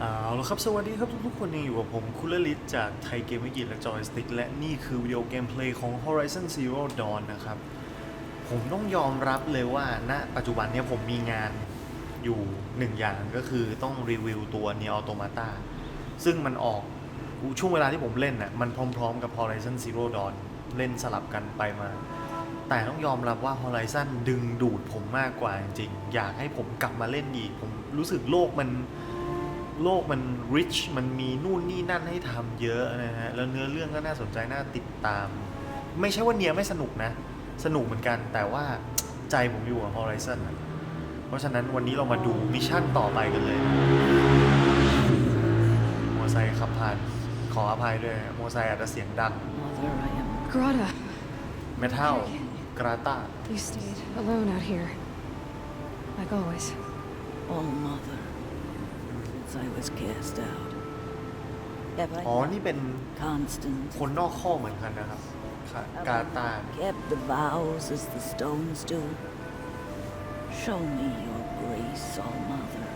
เอาละครับ สวัสดีครับทุกๆคนยังอยู่กับผมคุลลิตจากไทยเกมวิกิและจอยสติ๊กและนี่คือวิดีโอเกมเพลย์ของ Horizon Zero Dawn นะครับ ผมต้องยอมรับเลยว่าณปัจจุบันเนี้ผมมีงานอยู่หนึ่งอย่างก็คือต้องรีวิวตัว Nier Automata ซึ่งมันออกช่วงเวลาที่ผมเล่นน่ะมันพร้อมๆกับ Horizon Zero Dawn เล่นสลับกันไปมา แต่ต้องยอมรับว่า Horizon ดึงดูดผมมากกว่าจริงๆอยากให้ผมกลับมาเล่นอีก ผมรู้สึกโลกมัน โลกมัน rich มันมีนู่นนี่นั่นให้ทำเยอะนะฮะ แล้วเนื้อเรื่องก็น่าสนใจน่าติดตาม ไม่ใช่ว่าเนียไม่สนุกนะ สนุกเหมือนกันแต่ว่าใจผมอยู่กับ Horizon อะเพราะฉะนั้นวันนี้เรามาดูมิชชั่นต่อไปกันเลยมอไซค์ขับผ่านขออภัยด้วยมอไซค์อาจจะเสียงดัง Mother, I am. Grata, เมทัลกราตา you stayed alone out here. Like always. Oh, mother. Since I was cast out. Have I อ๋อ not นี่เป็น constant? คนนอกข้อกเหมือนกันนะครับค่ะ Have กา I ตา not kept the vows as the stones do? Show me your grace, oh mother.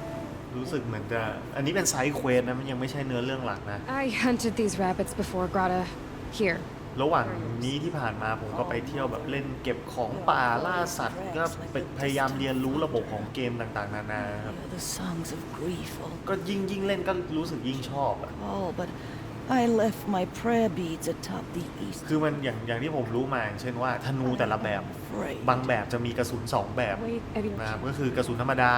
รู้สึกเหมือนจะ อันนี้เป็นไซด์เควสนะ มันยังไม่ใช่เนื้อเรื่องหลักนะ I hunted these rabbits before Grata. Here. ระหว่างนี้ที่ผ่านมาผมก็ไปเที่ยวแบบเล่นเก็บของป่าล่าสัตว์ก็ไปพยายามเรียนรู้ระบบของเกมต่างๆ นานาครับ Hear the songs of grief, oh ก็ยิ่งยิ่งเล่นก็รู้สึกยิ่งชอบอะ Oh, but I left my prayer beads atop the east. คือมันอย่างอย่างที่ผมรู้มาอย่างเช่นว่าธนูแต่ละแบบ Afraid. บางแบบจะมีกระสุน2แบบ Wait, have you นะครับก็คือกระสุนธรรมดา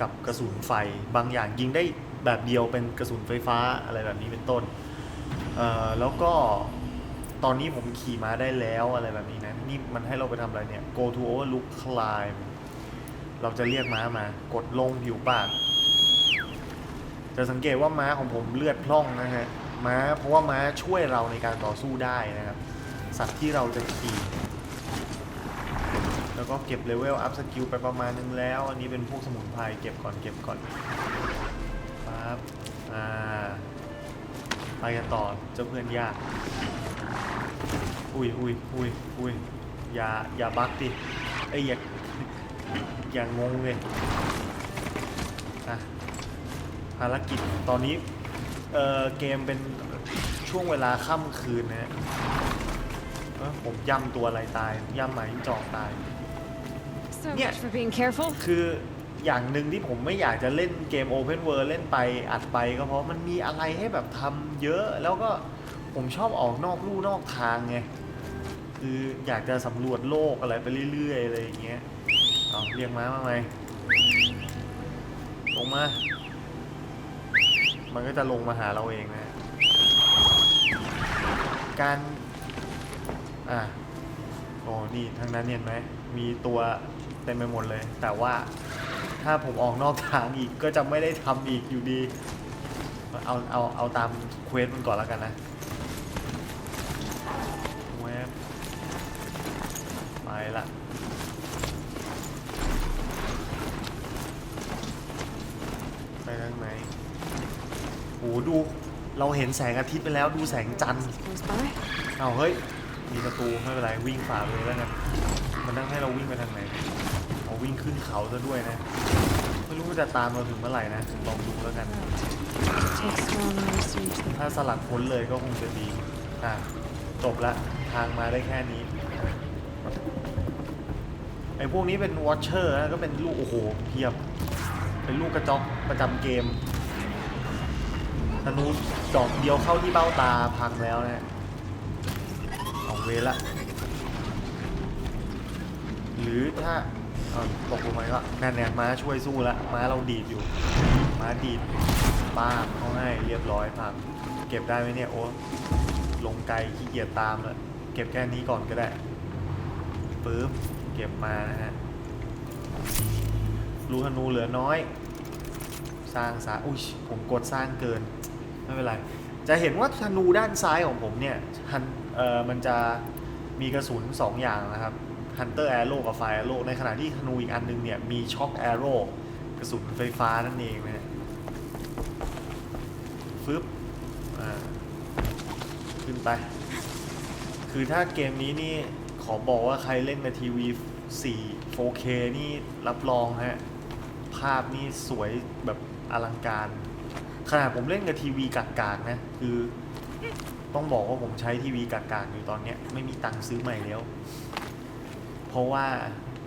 กับกระสุนไฟ บางอย่างยิงได้แบบเดียวเป็นกระสุนไฟฟ้าอะไรแบบนี้เป็นต้นเอ่อแล้วก็ ตอนนี้ผมขี่ม้าได้แล้วอะไรแบบนี้นะ นี่มันให้เราไปทำอะไรเนี่ย go to overlook climb เราจะเรียกม้ามากดลงผิวปาก จะสังเกตว่าม้าของผมเลือดพล่องนะฮะม้าเพราะว่าม้าช่วยเราในการต่อสู้ได้นะครับ สัตว์ที่เราจะขี่ แล้วก็เก็บเลเวลอัพสกิลไปประมาณนึงแล้ว อันนี้เป็นพวกสมุนไพรเก็บก่อนเก็บก่อนปั๊บอ่าไปกันต่อเจ้าเพื่อนยาก อุ้ยอุ้ยอุ้ยอุ้ยอย่าอย่าบักดิเอ้ยอย่าอย่างงงเลยอะภารกิจตอนนี้ เอ่อเกมเป็นช่วงเวลาค่ำคืนนะฮะเอ้อผมย่ำตัวอะไรตาย ย่ำหมายจอกตาย So Yeah. much for being careful. คืออย่างหนึ่งที่ผมไม่อยากจะเล่นเกม Open World เล่นไปอัดไปก็เพราะมันมีอะไรให้แบบทำเยอะแล้วก็ ผมชอบออกนอกลู่นอกทางไง คืออยากจะสำรวจโลกอะไรไปเรื่อยๆอะไรอย่างเงี้ย เอาเรียกม้ามาไหมลงมา มันก็จะลงมาหาเราเองนะ การ อะโอ้นี่ทางนั้นเห็นไหม มีตัวเต็มไปหมดเลย แต่ว่าถ้าผมออกนอกทางอีกก็จะไม่ได้ทำอีกอยู่ดี เอาเอาเอาตามเควสมันก่อนแล้วกันนะแวบไปละไปทางไหนโห ดู เราเห็นแสงอาทิตย์ไปแล้วดูแสงจันทร์ Close by. เอาเฮ้ย มีประตูไม่เป็นไรวิ่งฝ่าไปเลยแล้วกันมันต้องให้เราวิ่งไปทางไหนเอาวิ่งขึ้นเขาซะด้วยนะ ไม่รู้ว่าจะตามเราถึงเมื่อไหร่นะลองดูแล้วกัน Takes long hours to reach the ถ้าสลัดพ้นเลยก็คงจะดี อะ จบละ ทางมาได้แค่นี้ ไอ้พวกนี้เป็นวอชเชอร์นะก็เป็นลูก โอ้โห เพียบ เป็นลูกกระจอกประจำเกม ธนูดอกเดียวเข้าที่เบ้าตาพังแล้วนะเอาเวละ หรือถ้าเอาตกลงไปก็แน่นๆม้าช่วยสู้ละม้าเราดีดอยู่ ม้าดีดป้าเขาให้เรียบร้อยพังเก็บได้ไหมเนี่ยโอ้ลงไกลขี้เกียจตามล้วเก็บแค่นี้ก่อนก็ได้ปึ๊บเก็บมานะฮะรูธนูเหลือน้อย สร้างสาอุ้ยผมกดสร้างเกิน ไม่เป็นไร จะเห็นว่าธนูด้านซ้ายของผมเนี่ยฮันเอ่อมันจะมีกระสุน 2 อย่างนะครับ Hunter Arrow กับ Fire Arrow ในขณะที่ธนูอีกอันนึงเนี่ย มี Shock Arrow กระสุนไฟฟ้านั่นเองนะฟึบขึ้นไป คือถ้าเกมนี้นี่ขอบอกว่าใครเล่นในทีวี 4 4K นี่รับรองฮะ ภาพนี่สวยแบบ อลังการ ขนาดผมเล่นกับทีวีกากๆนะ คือ ต้องบอกว่าผมใช้ทีวีกากๆอยู่ตอนเนี้ยไม่มีตังค์ซื้อใหม่แล้ว เพราะว่า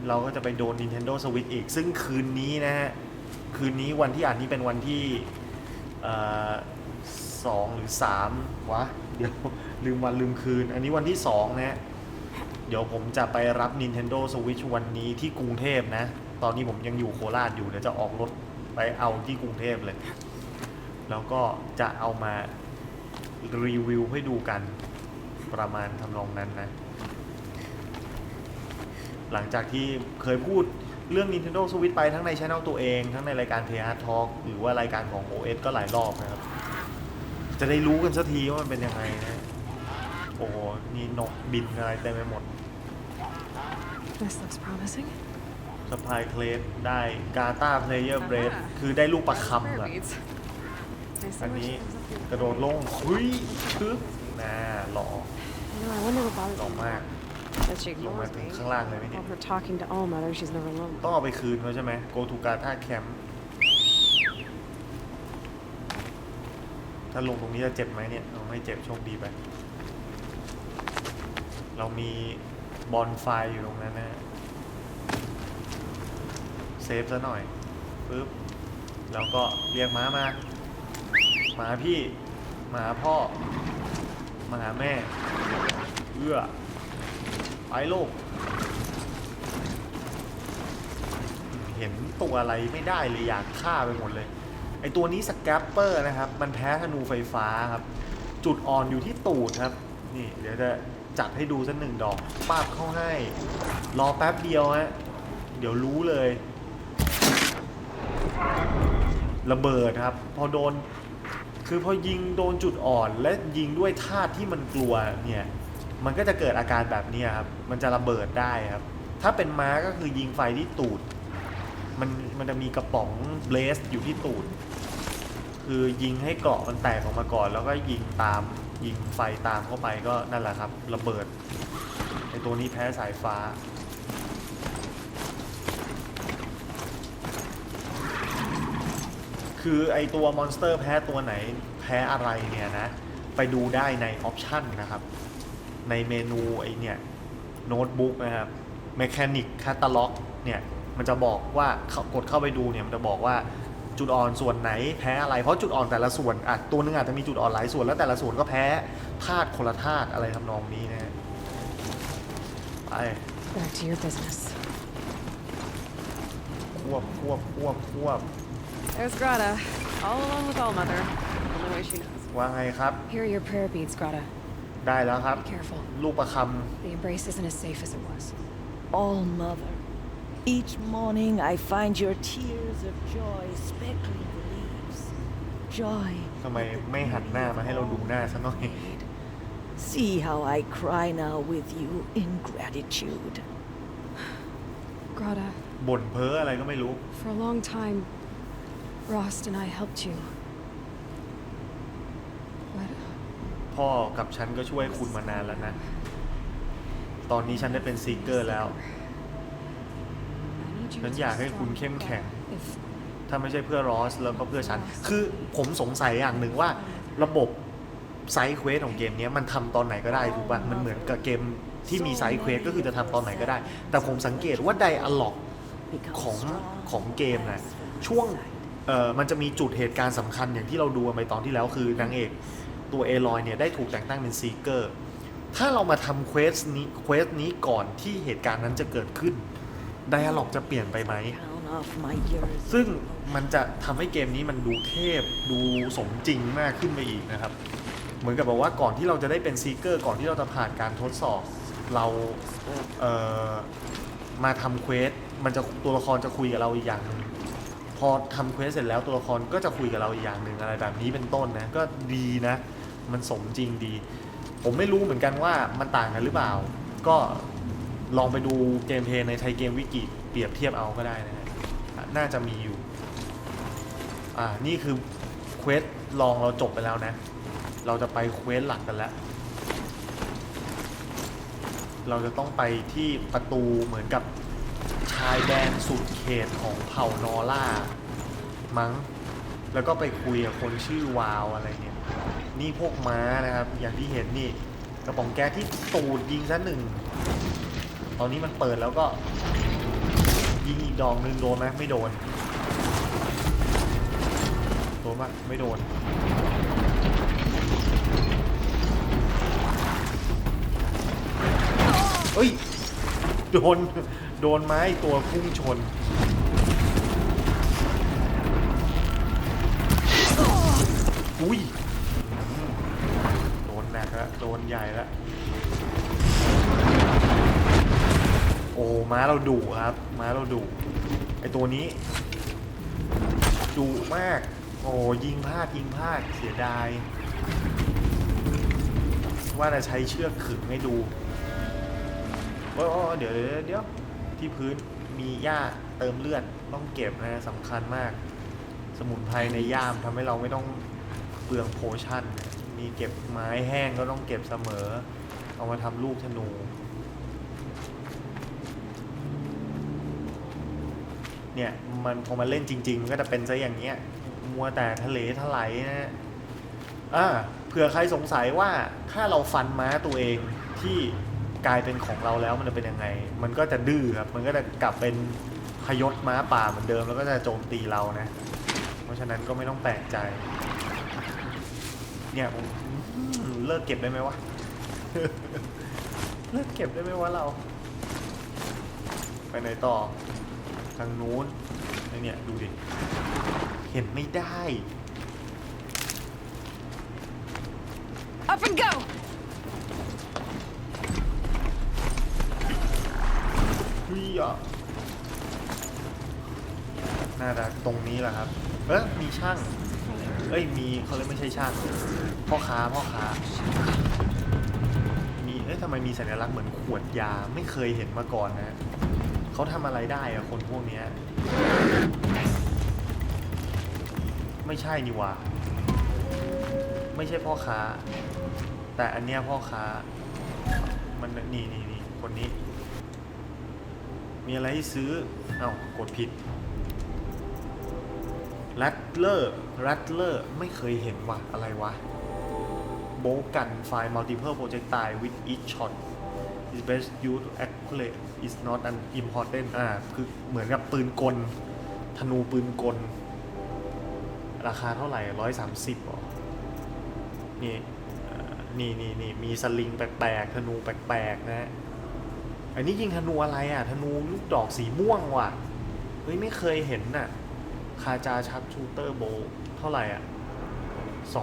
เราก็จะไปโดน Nintendo Switch อีก ซึ่งคืนนี้นะฮะ คืนนี้วันที่อ่านนี้เป็นวันที่สองหรือสามวะ เดี๋ยวลืมวันลืมคืน อันนี้วันที่สองนะฮะเดี๋ยวผมจะไปรับ Nintendo Switch วันนี้ที่กรุงเทพนะ ตอนนี้ผมยังอยู่โคราชอยู่ เดี๋ยวจะออกรถ ไปเอาที่กรุงเทพเลย แล้วก็จะเอามารีวิวให้ดูกันประมาณทำนองนั้นนะ หลังจากที่เคยพูดเรื่อง Nintendo Switch ไปทั้งในช่องตัวเอง ทั้งในรายการ p r Talk หรือว่ารายการของ OS ก็หลายรอบนะครับ จะได้รู้กันสักทีว่ามันเป็นยังไงนะ โอ้โหนี่นกบินอะไรเต็มไปหมด This looks promising. สปายเคลสได้กาตาเพลเยอร์เบรด Aha. คือได้ลูกประ Prayer คำอะ beads. I see อัน what นี้ she comes up here. กระโดดลงคุยคือน่าหล่อ You know, I wonder what bothers หล่อ me มาก that she ลงมา ignores ถึง me ข้างล่างเลยไหมเนี่ย while we're talking to All Mother. She's never alone. ต้องเอาไปคืนเขาใช่ไหม go to Gata Camp ถ้าลงตรงนี้จะเจ็บไหมเนี่ยเอาไม่เจ็บโชคดีไป เรามีบอลไฟอยู่ตรงนั้นนะ เซฟซะหน่อยปึ๊บแล้วก็เรียกม้ามาหมาพี่หมาพ่อมาแม่เอื้อไปโลก เห็นตัวอะไรไม่ได้เลยอยากฆ่าไปหมดเลย ไอตัวนี้สแกปเปอร์นะครับ มันแพ้ธนูไฟฟ้าครับ จุดอ่อนอยู่ที่ตูดครับ นี่เดี๋ยวจะจัดให้ดูสักหนึ่งดอกป้าบเข้าให้ รอแป๊บเดียวฮะเดี๋ยวรู้เลย ระเบิดครับ พอโดนคือพอยิงโดนจุดอ่อนและยิงด้วยธาตุที่มันกลัวเนี่ยมันก็จะเกิดอาการแบบนี้ครับ มันจะระเบิดได้ครับ ถ้าเป็นม้าก็คือยิงไฟที่ตูด มันมันจะมีกระป๋องเบลสอยู่ที่ตูด คือยิงให้เกราะมันแตกออกมาก่อน แล้วก็ยิงตามยิงไฟตามเข้าไปก็นั่นแหละครับ ระเบิดไอตัวนี้แพ้สายฟ้า คือไอตัวมอนสเตอร์แพ้ตัวไหนแพ้อะไรเนี่ยนะ ไปดูได้ในออปชันนะครับ ในเมนูไอเนี่ยโน้ตบุ๊กนะครับ Mechanic Catalog เนี่ย มันจะบอกว่าเข้ากดเข้าไปดูเนี่ยมันจะบอกว่าจุดอ่อนส่วนไหนแพ้อะไร เพราะจุดอ่อนแต่ละส่วนอะตัวหนึงอาจจะมีจุดอ่อนหลายส่วนแล้วแต่ละส่วนก็แพ้ธาตุคนละธาตุอะไรทำนองนี้นะฮะไป Back to your business. ควบควบควบควบ There's Grata, all alone with All Mother. Only way she knows. ว่าไงครับ Here are your prayer beads, Grata. ได้แล้วครับ Be careful. ลูกประค The embrace isn't as safe as it was. All Mother. Each morning I find your tears of joy speckling the leaves. Joy. ำทำไมไม่หันหน้ามาให้เราดูหน้าซะหน่อย made. See how I cry now with you in gratitude. Grata, บ่นเพ้ออะไรก็ไม่รู้ for a long time, Rost and I helped you. But พ่อกับฉันก็ช่วยคุณมานานแล้วนะ ตอนนี้ฉันได้เป็นซีเกอร์แล้ว I need you ฉัน to อยากให้ be คุณ strong, เข้มแข็ง Grata. If ถ้าไม่ใช่เพื่อรอสแล้วก็เพื่อฉัน คือผมสงสัยอย่างหนึ่งว่าระบบไซด์เควสของเกมเนี้ยมันทำตอนไหนก็ได้ถูกป่ะ มันเหมือนกับเกมที่มีไซด์เควสก็คือจะทำตอนไหนก็ได้ แต่ผมสังเกตว่าไดอะล็อก Become ของ strong ของเกมนะ as from ช่วง inside. เออมันจะมีจุดเหตุการณ์สำคัญอย่างที่เราดูไปตอนที่แล้วคือนางเอกตัวเอลอยเนี่ยได้ถูกแต่งตั้งเป็นซีเกอร์ ถ้าเรามาทำเควสนี้เควสนี้ก่อนที่เหตุการณ์นั้นจะเกิดขึ้นไดอะล็อกจะเปลี่ยนไปไหม ซึ่งมันจะทำให้เกมนี้มันดูเทพดูสมจริงมากขึ้นไปอีกนะครับ เหมือนกับบอกว่าก่อนที่เราจะได้เป็นซีเกอร์ ก่อนที่เราจะผ่านการทดสอบ เราเอ่อมาทำเควสมันจะตัวละครจะคุยกับเราอีกอย่างนึง อทำเควสเสร็จแล้วตัวละครก็จะคุยกับเราอีกอย่างหนึ่งอะไรแบบนี้เป็นต้นนะ ก็ดีนะ มันสมจริงดี ผมไม่รู้เหมือนกันว่ามันต่างกันหรือเปล่า ก็ลองไปดูเกมเพลย์ในไทยเกมวิกิเปรียบเทียบเอาก็ได้นะฮะน่าจะมีอยู่ อ่า นี่คือเควสลองเราจบไปแล้วนะ เราจะไปเควสหลักกันแล้ว เราจะต้องไปที่ประตูเหมือนกับ ชายแดนสุดเขตของเผ่านอร่า มั้ง แล้วก็ไปคุยกับคนชื่อวาวอะไรเนี่ย นี่พวกม้านะครับ อย่างที่เห็นนี่ กระป๋องแก๊สที่ตูดยิงซะหนึ่ง ตอนนี้มันเปิดแล้วก็ ยิงอีกดอกหนึ่งโดนไหมไม่โดน โดนปะไม่โดนเอ้ย โดน โดนไม้ตัวพุ่งชน อุ้ย โดนหนักแล้วโดนใหญ่แล้วโอ้ม้าเราดุครับม้าเราดุไอตัวนี้ดุมาก โอ้ยิงพลาดยิงพลาดเสียดาย ว่าจะใช้เชือกขึงให้ดูโอ้โอ้ยเดี๋ยวเดี๋ยวเดี๋ยว ที่พื้นมีหญ้าเติมเลือดต้องเก็บนะสำคัญมาก สมุนไพรในย่ามทำให้เราไม่ต้องเปลืองโพชั่น มีเก็บไม้แห้งก็ต้องเก็บเสมอ เอามาทำลูกธนูเนี่ยมันพอมาเล่นจริง ๆ มันก็จะเป็นซะอย่างเงี้ยมัวแต่ทะเลถลายนะอ่าเผื่อใครสงสัยว่าถ้าเราฟันม้าตัวเองที่ กลายเป็นของเราแล้วมันจะเป็นยังไง มันก็จะดื้อครับ มันก็จะกลับเป็นพยศม้าป่าเหมือนเดิม แล้วก็จะโจมตีเรานะ เพราะฉะนั้นก็ไม่ต้องแปลกใจ เนี่ยผมเลิกเก็บได้ไหมวะ เลิกเก็บได้ไหมวะเรา ไปไหนต่อ ทางนู้นไอเนี่ยดูดิ เห็นไม่ได้ Up and go! ฮ้ยอะน่าจะตรงนี้แหละครับ เอ๊ะมีช่าง เอ้ย มีเขาเรียกไม่ใช่ช่าง พ่อค้า พ่อค้า มี เอ๊ะทำไมมีสัญลักษณ์เหมือนขวดยา ไม่เคยเห็นมาก่อนนะ เขาทำอะไรได้อะคนพวกเนี้ย ไม่ใช่นี่หว่า ไม่ใช่พ่อค้า แต่อันเนี้ยพ่อค้า มันนี่นี่นี่คนนี้ มีอะไรให้ซื้อ เอ้ากดผิดรัตเลอร์รัตเลอร์ไม่เคยเห็นว่ะ อะไรวะ โบกันไฟล์ multiple projectile with each shot is best used to accurate is not an important อ่า คือเหมือนกับปืนกล ธนูปืนกล ราคาเท่าไหร่ร้อยสามสิบหรอนี่นี่นี่นี่มีสลิงแปลกๆ ธนูแปลกๆ นะ อันนี้ยิงธนูอะไรอะ ธนูลูกดอกสีม่วงว่ะ เฮ้ย ไม่เคยเห็นน่ะ คาจาชักชูเตอร์โบ เท่าไหร่อะ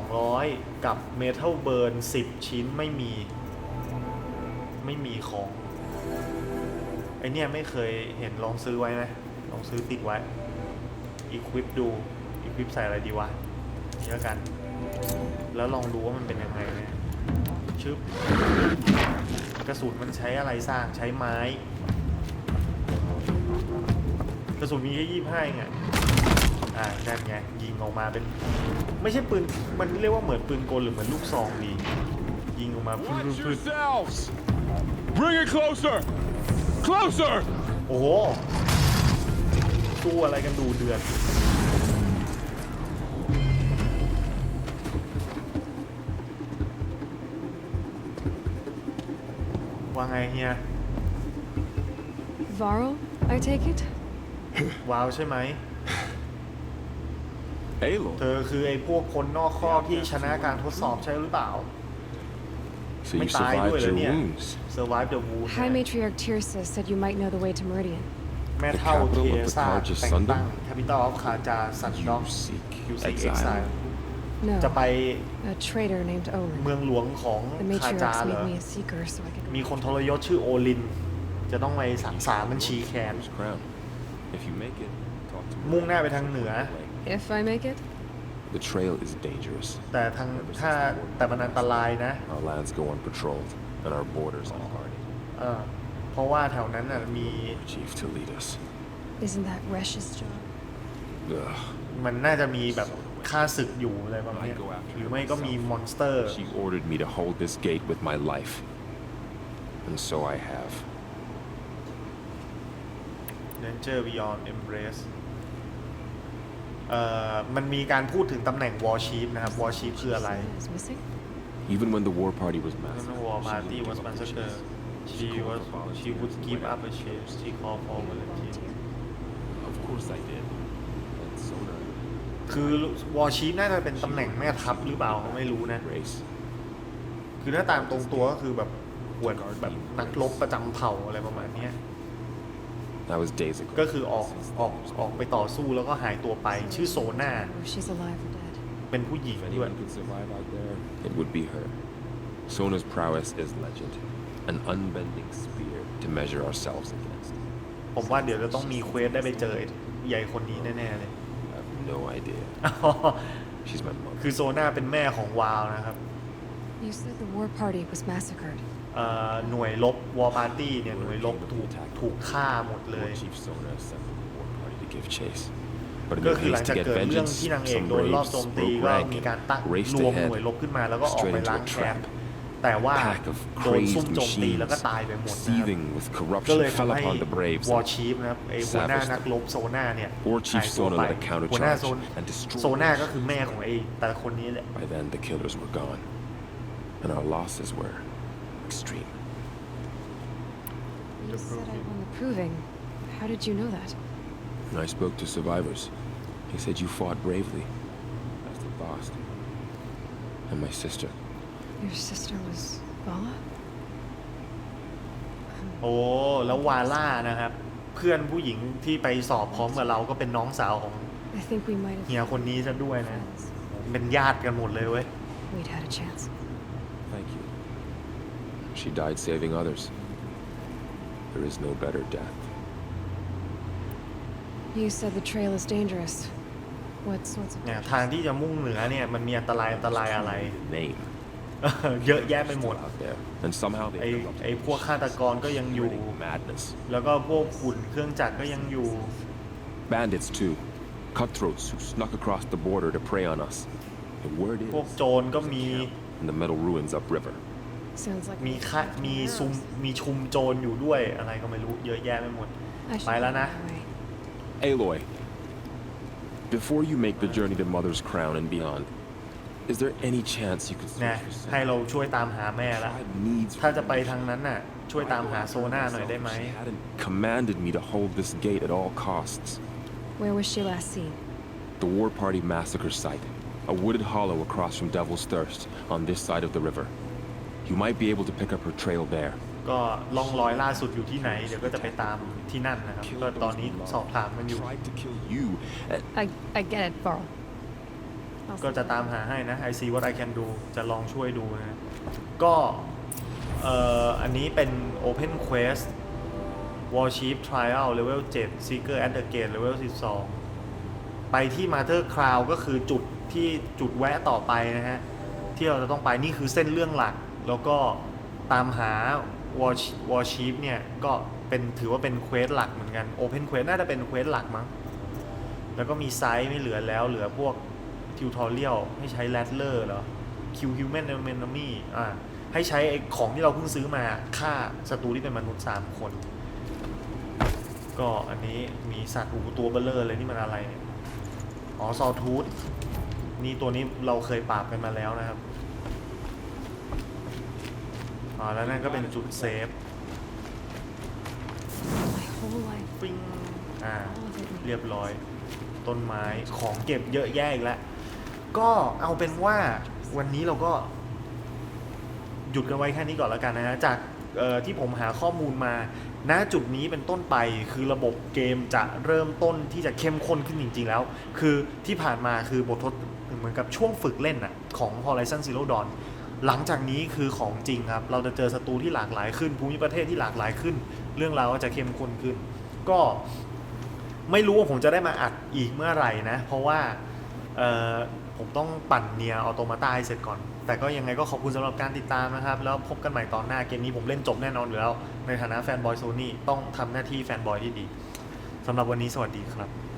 200 กับเมทัลเบิร์น 10 ชิ้นไม่มี ไม่มีของ ไอเนี่ยไม่เคยเห็นลองซื้อไว้ไหมลองซื้อติดไว้ อีควิปดู อีควิปใส่อะไรดีวะนี่แล้วกัน แล้วลองดูว่ามันเป็นยังไงนะชึบ กระสุนมันใช้อะไรสร้างใช้ไม้ กระสุนมีแค่ยี่ห้าเองอะอ่านั่นไงยิงออกมาเป็น ไม่ใช่ปืนมันเรียกว่าเหมือนปืนกลหรือเหมือนลูกซองดียิงออกมาพึ่ Watch งพึ่ง yourselves! Bring it closer! Closer! โอ้โหสู้อะไรกันดูเดือด ว่าไงเฮีย Varro, I take it? ว้าวใช่ไหม Aloy. เธอคือไอ้พวกคนนอกครอบที่ชนะการทดสอบใช่หรือเปล่า So you ไม่ตายด้วย survived เหรอ your เนี่ย wounds. survive the wound High เนี่ย Matriarch Tirsa said you might know the way to Meridian. แม่เท่า The เท capital of the ซ่า Carja แต่ง Sundom? ตั้ง capital of คาจาซันดอม You seek ยูซิก exile. เอ็กซาย No, จะไป a traitor named Owen. เมืองหลวงของ The คาจา matriarchs เหร made อ me a seeker so I could. มีคนทรยศชื่อโอลิน จะต้องไปสังสารบัญชีแค้น Whose crown? If you make it, talk to me. มุ่งหน้าไปทางเหนือ If I make it, The trail is dangerous. แต่ทางถ้าแต่มันอันตรายนะ Our lands go unpatrolled, and our borders unguarded. เออเพราะว่าแถวนั้นน่ะมี For Chief to lead us. isn't that Resh's job? Ugh. มันน่าจะมีแบบ ฆ่าศึกอยู่อะไรประมาณ I เนี้ย go after หรือ her ไม่ก็มี myself. มอนสเตอร์ She ordered me to hold this gate with my life. And so I have. Danger Beyond Embrace เอ่อมันมีการพูดถึงตำแหน่ง War Chief นะครับ War Chief คืออะไร Is missing? Even when the war party was นั่น massacred, War she Party didn't was give up the massacred chase. she was she would give up a chase she called for volunteer Of course I did. And Sona คือ War Chief น่าจะเป็นตำแหน่งแม่ทัพหรือเปล่าไม่รู้นะ race. คือถ้าตามตรงตัวก็คือแบบหวดแบบนักรบประจำเผ่าอะไรประมาณเนี้ย That was days ago. ก็คือออกออกออกไปต่อสู้แล้วก็หายตัวไปชื่อโซนา Or she's alive or dead. เป็นผู้หญิง If ด้วย anyone could survive out there, it would be her. Sona's prowess is legend. An unbending spear to measure ourselves against. ผมว่าเดี๋ยวจะต้องมีเควสได้ไปเจอใหญ่คนนี้แน่ ๆ เลย I have no idea. She's my mother. คือโซนาเป็นแม่ของวาวนะครับ You said the war party was massacred. เอ่อหน่วยลบวอร์ปาร์ตี้เนี่ยหน่วยลบถูกถูกฆ่าหมดเลย War Chief Sona assembled the war party to give chase. But in ก็ their คือหลัง haste จาก to get เกิดเรื่อง vengeance, ที่นางเอก some โดนรอบ braves โจมตี broke ก็ rank มีการตั้ง and raced รวมหน่วย ahead. ลบขึ้นมาแล้วก็ออก straight ไป into ล้าง a แคม trap. ป์แต่ว่า pack of โดนซุ่ม crazed โจมตีแล้วก็ machines, ตายไปหมดนะครับ seething with ก็ corruption, เลย fell ทำให้ upon the braves. วอร์ชีฟนะครับไอ้หัวหน้า Savaged นักรบโซนาเนี่ย War Chief หายตัว Sona ไป led a countercharge หัวหน้าโซน and destroyed โซนา the ก็คือแม่ของไอ้แต่ละคนนี้แหละ By then, the killers were gone, and our losses were extreme. You said I won the proving. How did you know that? I spoke to survivors. They said you fought bravely, as did Bast, and my sister. Your sister was Vala? โอ้แล้ววาล่านะครับ เพื่อนผู้หญิงที่ไปสอบพร้อมกับเราก็เป็นน้องสาวของ I think we might เฮีย have คนนี้ซะด้วยนะ friends. เป็นญาติกันหมดเลยเว้ย We'd had a chance. Thank you. She died saving others. There is no better death. You said the trail is dangerous. What sorts of เนี่ยทางที่จะมุ่งเหนือเนี่ยมันมีอันตรายอันตรายอะไร Name เยอะแยะไปหมด still out there, and somehow they ไอ้ erupted ไอ้ พวก into ฆาตกรก็ยังอยู่ spreading madness. แล้วก็พวกหุ่นเครื่องจักรก็ยังอยู่ Bandits too, cutthroats who snuck across the border to prey on us. The word is พวกโจรก็มี in the metal ruins upriver. Sounds like มีค่ามีซุมมีชุมโจรอยู่ด้วยอะไรก็ไม่รู้เยอะแยะไปหมด I should ไปแล้ว go นะ my way. Aloy, before you make the journey to Mother's Crown and beyond, is there any chance you could นะ search for ให้ Sona? เราช่วยตามหาแม่ละ Tribe needs ถ้าจะไปทาง recognition. นั้นน่ะ ช่วยตามหาโซน่าหน่อยได้ไหม She hadn't commanded me to hold this gate at all costs. Where was she last seen? The War Party massacre site, a wooded hollow across from Devil's Thirst, on this side of the river. You might be able to pick up her trail there. ก็ล่องรอยล่าสุดอยู่ที่ไหน เดี๋ยวก็จะไปตามที่นั่นนะครับ ก็ตอนนี้สอบถามกันอยู่ Tried to kill you. and- I I get it, Varl. ก็จะตามหาให้นะ I see what I can do จะลองช่วยดูนะก็เอ่ออันนี้เป็น Open Quest Warship Trial Level 7 Seeker at the Gate Level 12 ไปที่ Mother Crown ก็คือจุดที่จุดแวะต่อไปนะฮะ ที่เราจะต้องไปนี่คือเส้นเรื่องหลัก แล้วก็ตามหา Warsh- Warship เนี่ย ก็เป็นถือว่าเป็นเควสหลักเหมือนกัน Open Quest น่าจะเป็นเควสหลักมั้ง แล้วก็มีไซส์ไม่เหลือแล้วเหลือพวก ทิวทอเรียลให้ใช้แรดเลอร์เหรอคิวฮิวแมนเอนมี่อ่าให้ใช้ไอ้ของที่เราเพิ่งซื้อมาฆ่าศัตรูที่เป็นมนุษย์ 3 คน ก็อันนี้มีสัตว์หูตัวเบลเลอร์เลยนี่มันอะไรเนี่ยอ๋อซอทูธนี่ตัวนี้เราเคยปราบกันมาแล้วนะครับอ๋อแล้วนั่นก็เป็นจุดเซฟ My whole life. ปิ้งอ่า All of it in เรียบร้อย ต้นไม้ของเก็บเยอะแยะอีกแล้ว ก็เอาเป็นว่าวันนี้เราก็หยุดกันไว้แค่นี้ก่อนแล้วกันนะฮะจากที่ผมหาข้อมูลมาณจุดนี้เป็นต้นไปคือระบบเกมจะเริ่มต้นที่จะเข้มข้นขึ้นจริง ๆ แล้ว คือที่ผ่านมาคือบททดเหมือนกับช่วงฝึกเล่นอะของ Horizon Zero Dawn หลังจากนี้คือของจริงครับ เราจะเจอศัตรูที่หลากหลายขึ้น ภูมิประเทศที่หลากหลายขึ้น เรื่องราวก็จะเข้มข้นขึ้น ก็ไม่รู้ว่าผมจะได้มาอัดอีกเมื่อไหร่นะ เพราะว่า ผมต้องปั่นเนียออโตมาตาให้เสร็จก่อน แต่ก็ยังไงก็ขอบคุณสำหรับการติดตามนะครับ แล้วพบกันใหม่ตอนหน้าเกมนี้ผมเล่นจบแน่นอนอยู่แล้ว ในฐานะแฟนบอยโซนี่ต้องทำหน้าที่แฟนบอยที่ดีสำหรับวันนี้สวัสดีครับ